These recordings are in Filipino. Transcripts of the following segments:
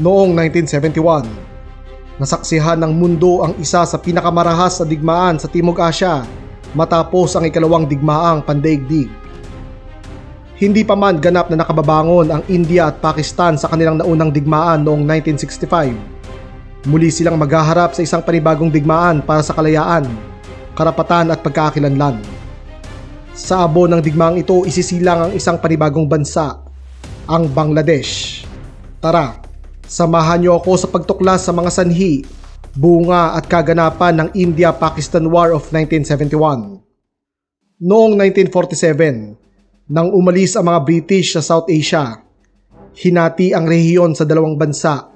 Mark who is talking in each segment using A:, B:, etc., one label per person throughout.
A: Noong 1971, nasaksihan ng mundo ang isa sa pinakamarahas na digmaan sa Timog Asya matapos ang ikalawang digmaang pandaigdig. Hindi pa man ganap na nakababangon ang India at Pakistan sa kanilang naunang digmaan noong 1965. Muli silang maghaharap sa isang panibagong digmaan para sa kalayaan, karapatan at pagkakakilanlan. Sa abo ng digmaang ito isisilang ang isang panibagong bansa, ang Bangladesh. Tara, samahan niyo ako sa pagtuklas sa mga sanhi, bunga at kaganapan ng India-Pakistan War of 1971. Noong 1947, nang umalis ang mga British sa South Asia, hinati ang rehiyon sa dalawang bansa,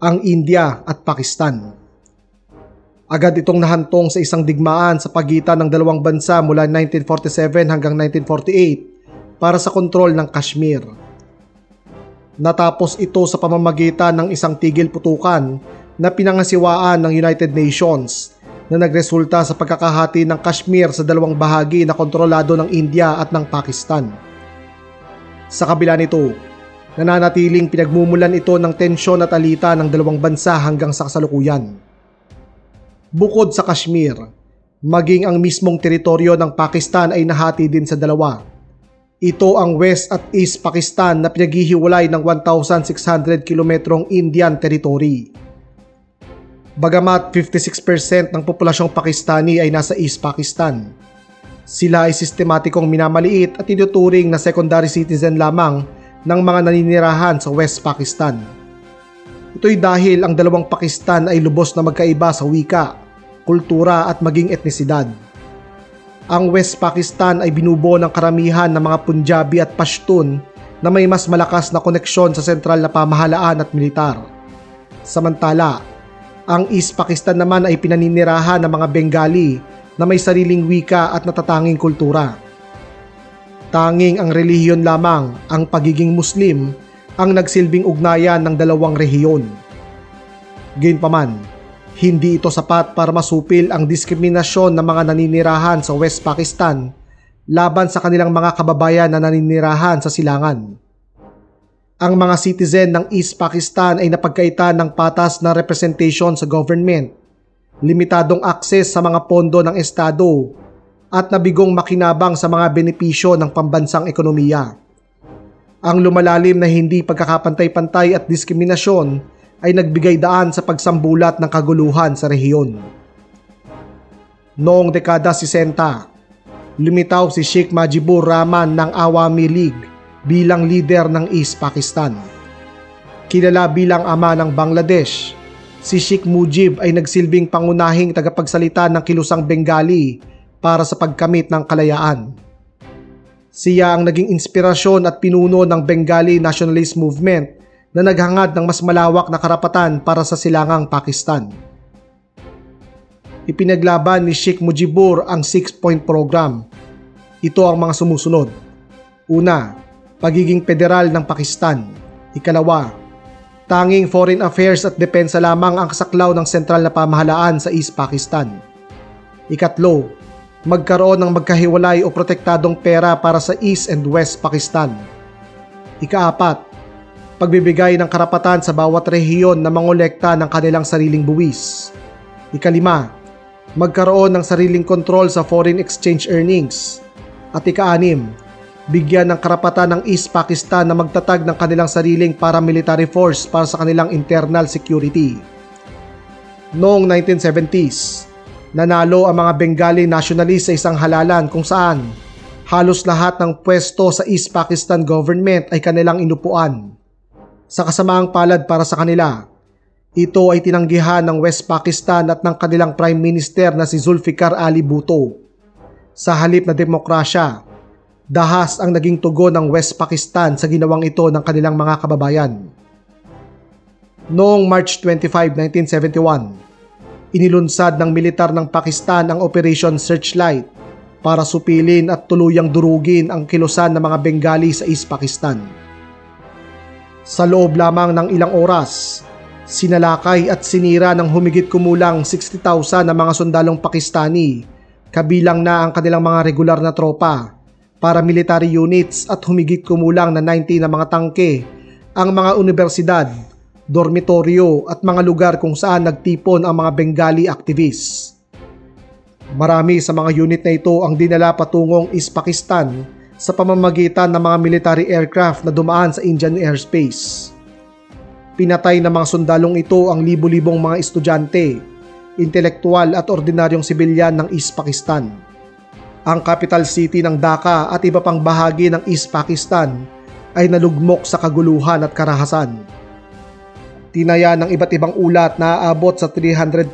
A: ang India at Pakistan. Agad itong nahantong sa isang digmaan sa pagitan ng dalawang bansa mula 1947 hanggang 1948 para sa kontrol ng Kashmir. Natapos ito sa pamamagitan ng isang tigil putukan na pinangasiwaan ng United Nations na nagresulta sa pagkakahati ng Kashmir sa dalawang bahagi na kontrolado ng India at ng Pakistan. Sa kabila nito, nananatiling pinagmumulan ito ng tensyon at alita ng dalawang bansa hanggang sa kasalukuyan. Bukod sa Kashmir, maging ang mismong teritoryo ng Pakistan ay nahati din sa dalawa. Ito ang West at East Pakistan na pinaghihiwalay ng 1,600 kilometrong Indian territory. Bagamat 56% ng populasyong Pakistani ay nasa East Pakistan, sila ay sistematikong minamaliit at tinuturing na secondary citizen lamang ng mga naninirahan sa West Pakistan. Ito'y dahil ang dalawang Pakistan ay lubos na magkaiba sa wika, kultura at maging etnisidad. Ang West Pakistan ay binubuo ng karamihan ng mga Punjabi at Pashtun na may mas malakas na koneksyon sa sentral na pamahalaan at militar. Samantala, ang East Pakistan naman ay pinaninirahan ng mga Bengali na may sariling wika at natatanging kultura. Tanging ang relihiyon lamang, ang pagiging Muslim, ang nagsilbing ugnayan ng dalawang rehiyon. Gayunpaman, hindi ito sapat para masupil ang diskriminasyon ng mga naninirahan sa West Pakistan laban sa kanilang mga kababayan na naninirahan sa silangan. Ang mga citizen ng East Pakistan ay napagkaitan ng patas na representation sa government, limitadong akses sa mga pondo ng estado, at nabigong makinabang sa mga benepisyo ng pambansang ekonomiya. Ang lumalalim na hindi pagkakapantay-pantay at diskriminasyon ay nagbigay daan sa pagsambulat ng kaguluhan sa rehiyon. Noong dekada 60, lumitaw si Sheikh Majibur Rahman ng Awami League bilang leader ng East Pakistan. Kilala bilang ama ng Bangladesh, si Sheikh Mujib ay nagsilbing pangunahing tagapagsalita ng kilusang Bengali para sa pagkamit ng kalayaan. Siya ang naging inspirasyon at pinuno ng Bengali Nationalist Movement na naghangad ng mas malawak na karapatan para sa silangang Pakistan. Ipinaglaban ni Sheikh Mujibur ang six-point program. Ito ang mga sumusunod. Una, pagiging federal ng Pakistan. Ikalawa, tanging foreign affairs at depensa lamang ang kasaklaw ng sentral na pamahalaan sa East Pakistan. Ikatlo, magkaroon ng magkahiwalay o protektadong pera para sa East and West Pakistan. Ikaapat, pagbibigay ng karapatan sa bawat rehiyon na mangolekta ng kanilang sariling buwis. Ikalima, magkaroon ng sariling kontrol sa foreign exchange earnings. At ikaanim, bigyan ng karapatan ng East Pakistan na magtatag ng kanilang sariling paramilitary force para sa kanilang internal security. Noong 1970s, nanalo ang mga Bengali nationalists sa isang halalan kung saan halos lahat ng pwesto sa East Pakistan government ay kanilang inupuan. Sa kasamaang palad para sa kanila, ito ay tinanggihan ng West Pakistan at ng kanilang Prime Minister na si Zulfikar Ali Bhutto. Sa halip na demokrasya, dahas ang naging tugon ng West Pakistan sa ginawang ito ng kanilang mga kababayan. Noong March 25, 1971, inilunsad ng militar ng Pakistan ang Operation Searchlight para supilin at tuluyang durugin ang kilusan ng mga Bengali sa East Pakistan. Sa loob lamang ng ilang oras, sinalakay at sinira ng humigit kumulang 60,000 na mga sundalong Pakistani, kabilang na ang kanilang mga regular na tropa, paramilitary units at humigit kumulang na 90 na mga tangke, ang mga universidad, dormitoryo at mga lugar kung saan nagtipon ang mga Bengali activists. Marami sa mga unit na ito ang dinala patungong East Pakistan sa pamamagitan ng mga military aircraft na dumaan sa Indian airspace. Pinatay ng mga sundalong ito ang libu-libong mga estudyante, intelektual at ordinaryong sibilyan ng East Pakistan. Ang capital city ng Dhaka at iba pang bahagi ng East Pakistan ay nalugmok sa kaguluhan at karahasan. Tinaya ng iba't ibang ulat na aabot sa 300,000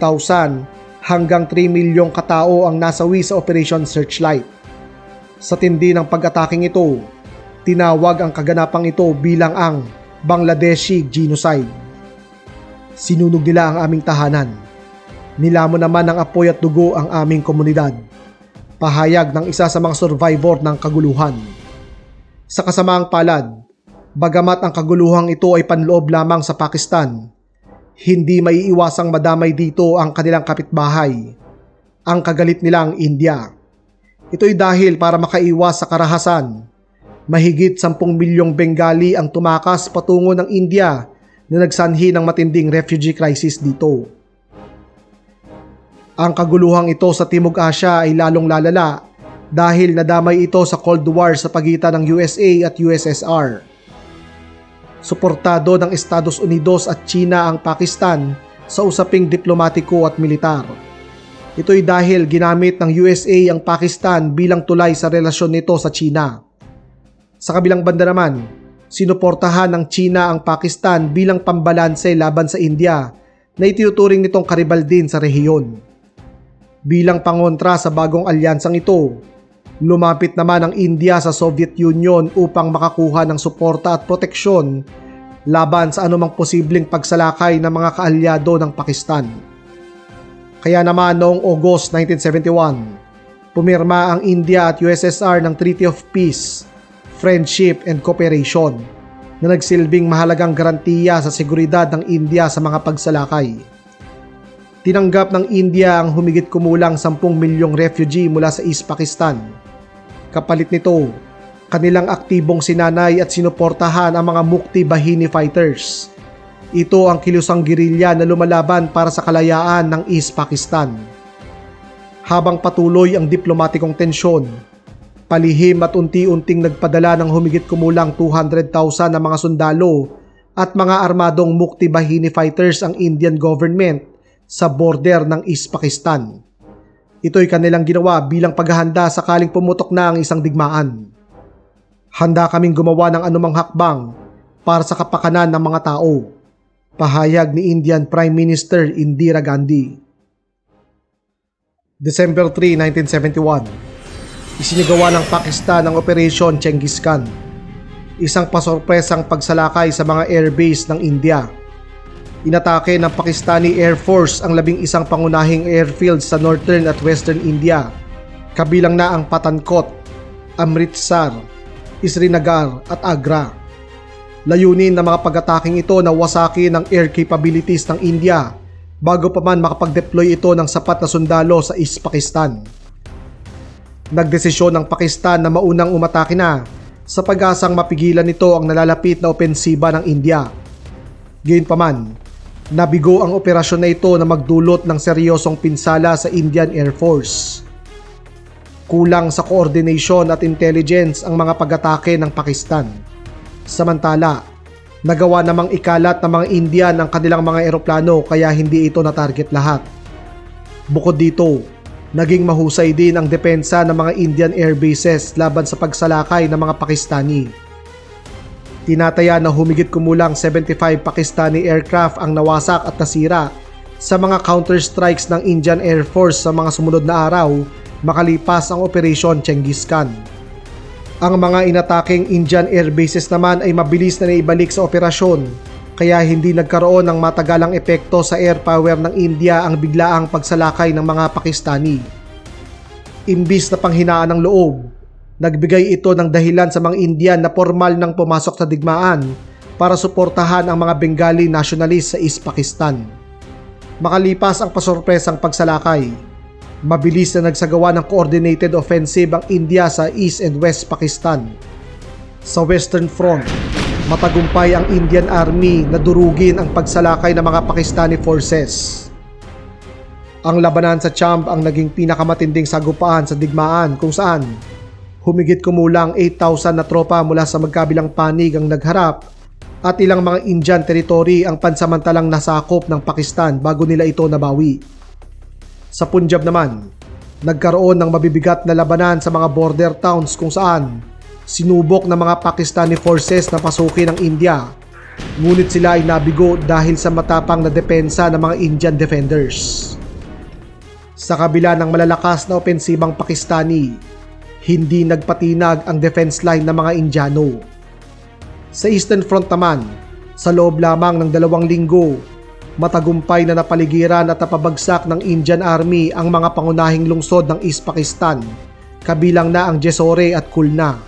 A: hanggang 3 milyong katao ang nasawi sa Operation Searchlight. Sa tindi ng pag-ataking ito, tinawag ang kaganapang ito bilang ang Bangladeshi Genocide. Sinunog nila ang aming tahanan. Nilamon naman ng apoy at dugo ang aming komunidad. Pahayag ng isa sa mga survivor ng kaguluhan. Sa kasamaang palad, bagamat ang kaguluhang ito ay panloob lamang sa Pakistan, hindi maiiwasang madamay dito ang kanilang kapitbahay, ang kagalit nilang India. Ito'y dahil para makaiwas sa karahasan, mahigit 10 milyong Bengali ang tumakas patungo ng India na nagsanhi ng matinding refugee crisis dito. Ang kaguluhang ito sa Timog Asya ay lalong lalala dahil nadamay ito sa Cold War sa pagitan ng USA at USSR. Suportado ng Estados Unidos at China ang Pakistan sa usaping diplomatiko at militar. Ito'y dahil ginamit ng USA ang Pakistan bilang tulay sa relasyon nito sa China. Sa kabilang banda naman, sinuportahan ng China ang Pakistan bilang pambalanse laban sa India na itinuturing nitong karibal din sa rehiyon. Bilang pangontra sa bagong alyansang ito, lumapit naman ang India sa Soviet Union upang makakuha ng suporta at proteksyon laban sa anumang posibleng pagsalakay ng mga kaalyado ng Pakistan. Kaya naman noong August 1971, pumirma ang India at USSR ng Treaty of Peace, Friendship and Cooperation na nagsilbing mahalagang garantiya sa seguridad ng India sa mga pagsalakay. Tinanggap ng India ang humigit kumulang 10 milyong refugee mula sa East Pakistan. Kapalit nito, kanilang aktibong sinanay at sinuportahan ang mga Mukti Bahini fighters. Ito ang kilusang gerilya na lumalaban para sa kalayaan ng East Pakistan. Habang patuloy ang diplomatikong tensyon, palihim at unti-unting nagpadala ng humigit kumulang 200,000 na mga sundalo at mga armadong Mukti Bahini fighters ang Indian government sa border ng East Pakistan. Ito'y kanilang ginawa bilang paghahanda sakaling pumutok na ang isang digmaan. Handa kaming gumawa ng anumang hakbang para sa kapakanan ng mga tao. Pahayag ni Indian Prime Minister Indira Gandhi. December 3, 1971 Isinigawa ng Pakistan ang Operation Genghis Khan, isang pasorpresang pagsalakay sa mga airbase ng India Inatake ng Pakistani Air Force ang labing isang pangunahing airfield sa northern at western India, kabilang na ang Patankot, Amritsar, Srinagar at Agra. Layunin ng mga pag-ataking ito na wasaki ng air capabilities ng India bago pa man makapag-deploy ito ng sapat na sundalo sa East Pakistan. Nagdesisyon ng Pakistan na maunang umatake na sa pag-asang mapigilan nito ang nalalapit na opensiba ng India. Gayunpaman, Nabigo ang operasyon na ito na magdulot ng seryosong pinsala sa Indian Air Force. Kulang sa coordination at intelligence ang mga pag-atake ng Pakistan. Samantala, nagawa namang ikalat ng mga Indian ang kanilang mga eroplano kaya hindi ito na-target lahat. Bukod dito, naging mahusay din ang depensa ng mga Indian air bases laban sa pagsalakay ng mga Pakistani. Tinataya na humigit kumulang 75 Pakistani aircraft ang nawasak at nasira sa mga counter-strikes ng Indian Air Force sa mga sumunod na araw makalipas ang Operation Genghis Khan. Ang mga inataking Indian air bases naman ay mabilis na naibalik sa operasyon kaya hindi nagkaroon ng matagalang epekto sa air power ng India ang biglaang pagsalakay ng mga Pakistani. Imbis na panghinaan ng loob, Nagbigay ito ng dahilan sa mga Indian na formal nang pumasok sa digmaan para suportahan ang mga Bengali nationalist sa East Pakistan. Makalipas ang pasorpresang pagsalakay, mabilis na nagsagawa ng coordinated offensive ang India sa East and West Pakistan. Sa Western Front, Matagumpay ang Indian Army na durugin ang pagsalakay ng mga Pakistani forces. Ang labanan sa Champ ang naging pinakamatinding sagupaan sa digmaan kung saan humigit kumulang 8,000 na tropa mula sa magkabilang panig ang nagharap at ilang mga Indian territory ang pansamantalang nasakop ng Pakistan bago nila ito nabawi. Sa Punjab naman, nagkaroon ng mabibigat na labanan sa mga border towns kung saan sinubok ng mga Pakistani forces na pasukin ng India. Ngunit sila ay nabigo dahil sa matapang na depensa ng mga Indian defenders. Sa kabila ng malalakas na opensibang Pakistani, hindi nagpatinag ang defense line ng mga Indiano. Sa Eastern Front naman, sa loob lamang ng dalawang linggo, matagumpay na napaligiran at napabagsak ng Indian Army ang mga pangunahing lungsod ng East Pakistan, kabilang na ang Jessore at Kulna.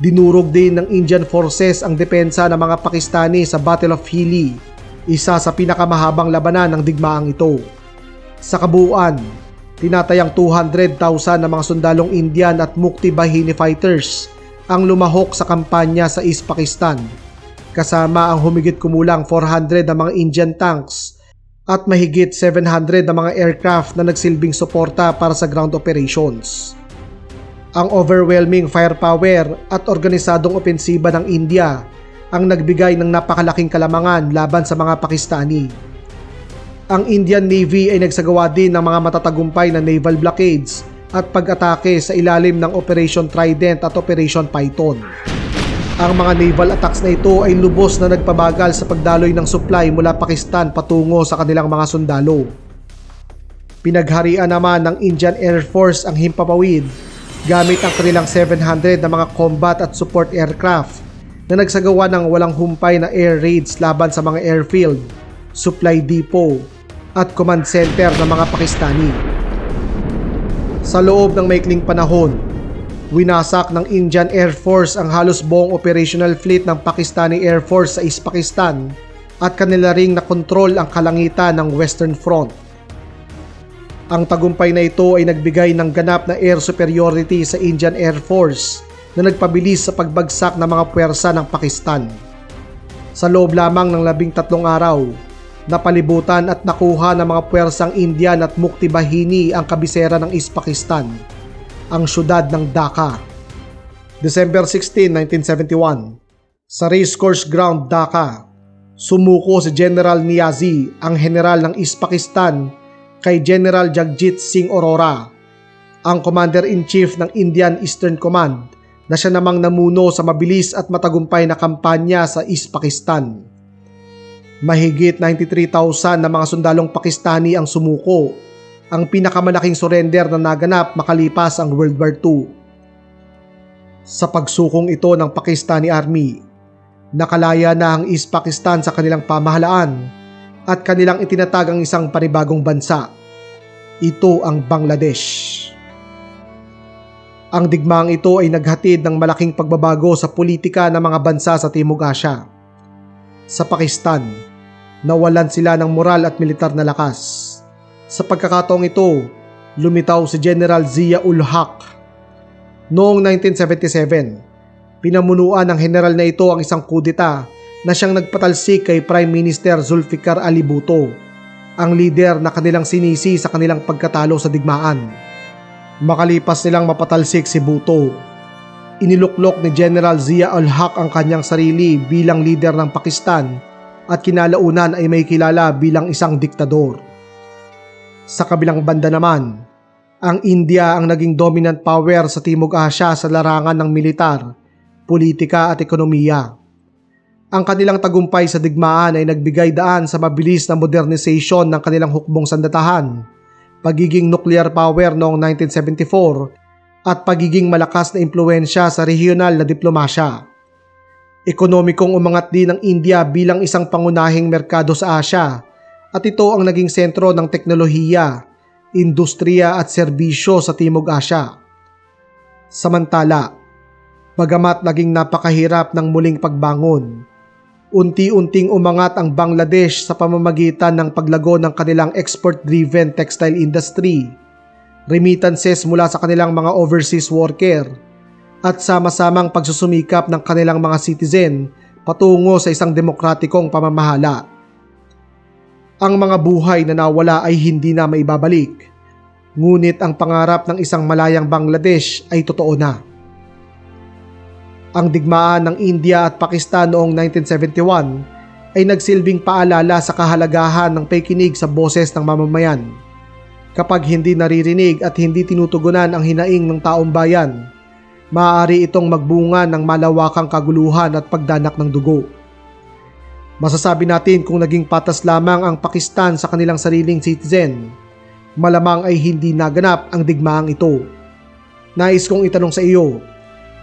A: Dinurog din ng Indian forces ang depensa ng mga Pakistani sa Battle of Hili, isa sa pinakamahabang labanan ng digmaang ito. Sa kabuuan, tinatayang 200,000 na mga sundalong Indian at Mukti Bahini fighters ang lumahok sa kampanya sa East Pakistan, kasama ang humigit kumulang 400 na mga Indian tanks at mahigit 700 na mga aircraft na nagsilbing suporta para sa ground operations. Ang overwhelming firepower at organisadong opensiba ng India ang nagbigay ng napakalaking kalamangan laban sa mga Pakistani ang Indian Navy ay nagsagawa din ng mga matatagumpay na naval blockades at pag-atake sa ilalim ng Operation Trident at Operation Python. Ang mga naval attacks na ito ay lubos na nagpabagal sa pagdaloy ng supply mula Pakistan patungo sa kanilang mga sundalo. Pinagharian naman ng Indian Air Force ang himpapawid gamit ang kanilang 700 na mga combat at support aircraft na nagsagawa ng walang humpay na air raids laban sa mga airfield, supply depot, at command center ng mga Pakistani. Sa loob ng maikling panahon, winasak ng Indian Air Force ang halos buong operational fleet ng Pakistani Air Force sa East Pakistan at kanila ring nakontrol ang kalangitan ng Western Front. Ang tagumpay na ito ay nagbigay ng ganap na air superiority sa Indian Air Force na nagpabilis sa pagbagsak ng mga puwersa ng Pakistan. Sa loob lamang ng labing tatlong araw, napalibutan at nakuha ng mga puwersang Indian at Mukti Bahini ang kabisera ng East Pakistan, ang syudad ng Dhaka. December 16, 1971, sa Racecourse Ground, Dhaka, sumuko si General Niazi, ang general ng East Pakistan, kay General Jagjit Singh Aurora, ang Commander-in-Chief ng Indian Eastern Command na siya namang namuno sa mabilis at matagumpay na kampanya sa East Pakistan. Mahigit 93,000 na mga sundalong Pakistani ang sumuko, ang pinakamalaking surrender na naganap makalipas ang World War II. Sa pagsukong ito ng Pakistani Army, nakalaya na ang East Pakistan sa kanilang pamahalaan at kanilang itinatag ang isang panibagong bansa. Ito ang Bangladesh. Ang digmaang ito ay naghatid ng malaking pagbabago sa politika ng mga bansa sa Timog Asya. Sa Pakistan, nawalan sila ng moral at militar na lakas. Sa pagkakataong ito, lumitaw si General Zia ul Haq. Noong 1977, pinamunuan ng general na ito ang isang kudita na siyang nagpatalsik kay Prime Minister Zulfikar Ali Bhutto, ang lider na kanilang sinisi sa kanilang pagkatalo sa digmaan. Makalipas nilang mapatalsik si Bhutto, iniluklok ni General Zia ul Haq ang kanyang sarili bilang lider ng Pakistan at kinalaunan ay may kilala bilang isang diktador. Sa kabilang banda naman, ang India ang naging dominant power sa Timog Asya sa larangan ng militar, politika at ekonomiya. Ang kanilang tagumpay sa digmaan ay nagbigay daan sa mabilis na modernization ng kanilang hukbong sandatahan, pagiging nuclear power noong 1974 at pagiging malakas na impluensya sa regional na diplomasya. Ekonomikong umangat din ng India bilang isang pangunahing merkado sa Asya at ito ang naging sentro ng teknolohiya, industriya at serbisyo sa Timog Asya. Samantala, bagamat naging napakahirap ng muling pagbangon, unti-unting umangat ang Bangladesh sa pamamagitan ng paglago ng kanilang export-driven textile industry, remittances mula sa kanilang mga overseas worker, at sama-samang pagsusumikap ng kanilang mga citizen patungo sa isang demokratikong pamamahala. Ang mga buhay na nawala ay hindi na maibabalik, ngunit ang pangarap ng isang malayang Bangladesh ay totoo na. Ang digmaan ng India at Pakistan noong 1971 ay nagsilbing paalala sa kahalagahan ng pakikinig sa boses ng mamamayan. Kapag hindi naririnig at hindi tinutugunan ang hinaing ng taong bayan, maaari itong magbunga ng malawakang kaguluhan at pagdanak ng dugo. Masasabi natin kung naging patas lamang ang Pakistan sa kanilang sariling citizen, malamang ay hindi naganap ang digmaang ito. Nais kong itanong sa iyo,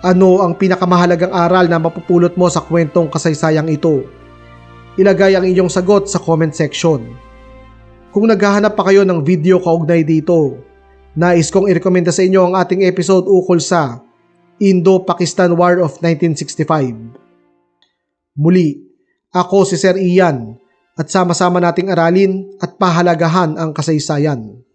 A: ano ang pinakamahalagang aral na mapupulot mo sa kwentong kasaysayang ito? Ilagay ang inyong sagot sa comment section. Kung naghahanap pa kayo ng video kaugnay dito, nais kong irekomenda sa inyo ang ating episode ukol sa Indo-Pakistan War of 1965. Muli, ako si Sir Ian at sama-sama nating aralin at pahalagahan ang kasaysayan.